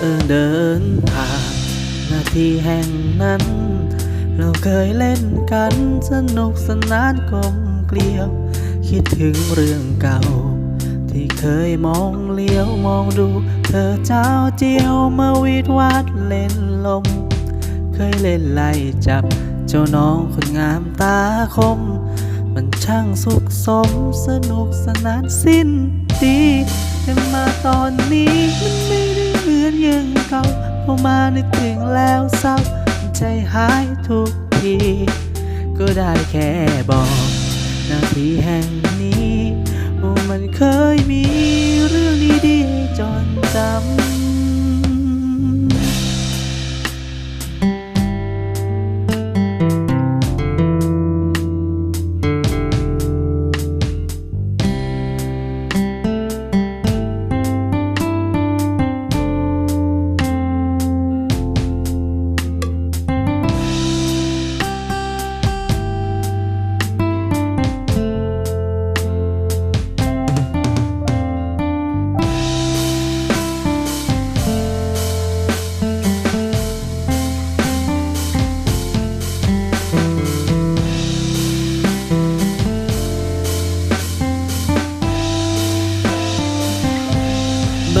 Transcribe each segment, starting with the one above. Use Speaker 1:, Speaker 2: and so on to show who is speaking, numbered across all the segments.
Speaker 1: เอิญเดินผ่านนาทีแห่งนั้น เราเคยเล่นกันสนุกสนานกลมเกลียว คิดถึงเรื่องเก่า ที่เคยมองเลี้ยวมองดู เธอเจ้าเจียวมาวิดวาดเล่นลม เคยเล่นไล่จับ เจ้าน้องคนงามตาคม มันช่างสุขสมสนุกสนานสิ้นดีแต่มาตอนนี้มันไม่ได้ นอย่างเก่าพอมานึกถึงแล้วเศร้าใจหายทุกที ก็ได้แค่บอก นาทีแห่งนี้ว่ามันเคยมี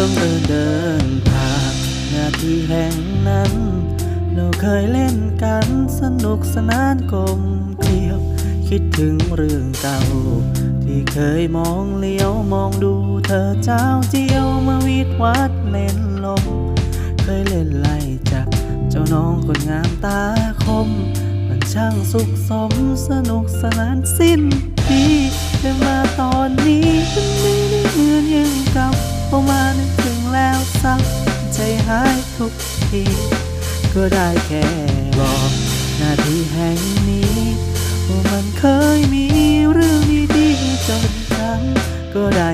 Speaker 1: บังเอิญเดินผ่านนาทีแห่งนั้น เราเคยเล่นกันสนุกสนานกลมเกลียว คิดถึงเรื่องเก่า ที่เคยมองเลี้ยวมองดูเธอเจ้าเจียวมาวิดวัดเล่นลม เคยเล่นไล่จับเจ้าน้องคนงามตาคม มันช่างสุขสมสนุกสนานสิ้นดีแต่มาตอนนี้มันไม่ได้เหมือน กที ก็ได้แค่บอกนาทีแห่งนี้ว่ามันเคยมีเรื่องดีๆจนจำก็ได้